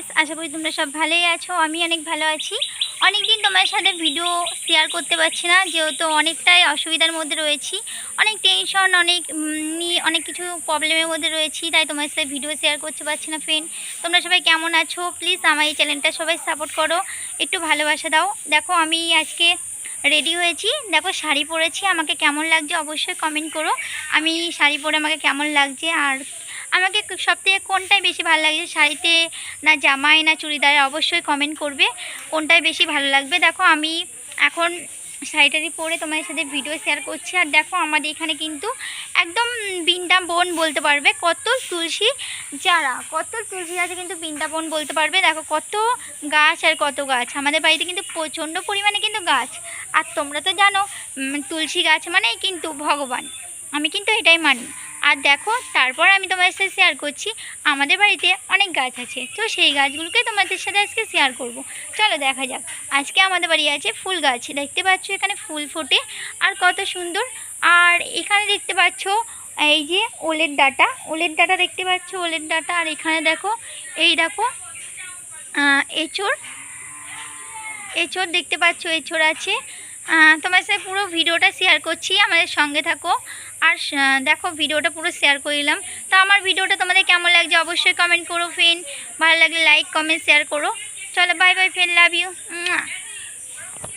Guys আশা করি তোমরা সব ভালোই আছো আমি অনেক ভালো আছি। অনেক দিন তোমার সাথে ভিডিও শেয়ার করতে পারছি না, যেহেতু অনেকটাই অসুবিধার মধ্যে রয়েছি। অনেক টেনশন অনেক অনেক কিছু প্রবলেমের মধ্যে রয়েছি, তাই তোমার সাথে ভিডিও শেয়ার করতে পারছি না ফ্রেন্ড তোমরা সবাই কেমন আছো? প্লিজ আমার এই চ্যানেলটা সবাই সাপোর্ট করো, একটু ভালোবাসা দাও। দেখো, আমি আজকে রেডি হয়েছি। দেখো, শাড়ি পরেছি, আমাকে কেমন লাগছে অবশ্যই কমেন্ট করো। আমি শাড়ি পরে আমাকে কেমন লাগছে আর আমাকে সবথেকে কোনটাই বেশি ভালো লাগছে? শাড়িতে না জামায় না চুড়িদারে অবশ্যই কমেন্ট করবে। কোনটাই বেশি ভালো লাগবে? দেখো, আমি এখন শাড়িটারি পরে তোমাদের সাথে ভিডিও শেয়ার করছি। আর দেখো, আমাদের এখানে কিন্তু একদম বিন্দা বৃন্দাবন বলতে পারবে। কত তুলসী চারা কত তুলসী আছে কিন্তু বিন্দা বৃন্দাবন বলতে পারবে। দেখো, কত গাছ আর কত গাছ। আমাদের বাড়িতে কিন্তু প্রচণ্ড পরিমাণে কিন্তু গাছ। আর তোমরা তো জানো তুলসী গাছ মানেই কিন্তু ভগবান। আমি কিন্তু এটাই মানি। আর দেখো, তারপর আমি তোমাদের সাথে শেয়ার করছি, আমাদের বাড়িতে অনেক গাছ আছে, তো সেই গাছগুলোকে তোমাদের সাথে আজকে শেয়ার করব। চলো দেখা যাক, আজকে আমাদের বাড়ি আছে ফুল গাছ, দেখতে পাচ্ছ এখানে ফুল ফোটে, আর কত সুন্দর, আর এখানে দেখতে পাচ্ছ এই যে ওলের ডাটা ওলের ডাটা দেখতে পাচ্ছ, ওলের ডাটা, আর এখানে দেখো, এই দেখো এঁচোড় এঁচোড় দেখতে পাচ্ছ, এঁচোড় আছে তোমার সাথে পুরো ভিডিওটা শেয়ার করছি, আমাদের সঙ্গে থাকো। আর দেখো, ভিডিওটা পুরো শেয়ার করলাম তো আমার ভিডিওটা তোমাদের কেমন লাগছে অবশ্যই কমেন্ট করো ফ্রেন্ড ভালো লাগলে লাইক কমেন্ট শেয়ার করো। চলো bye bye friend love you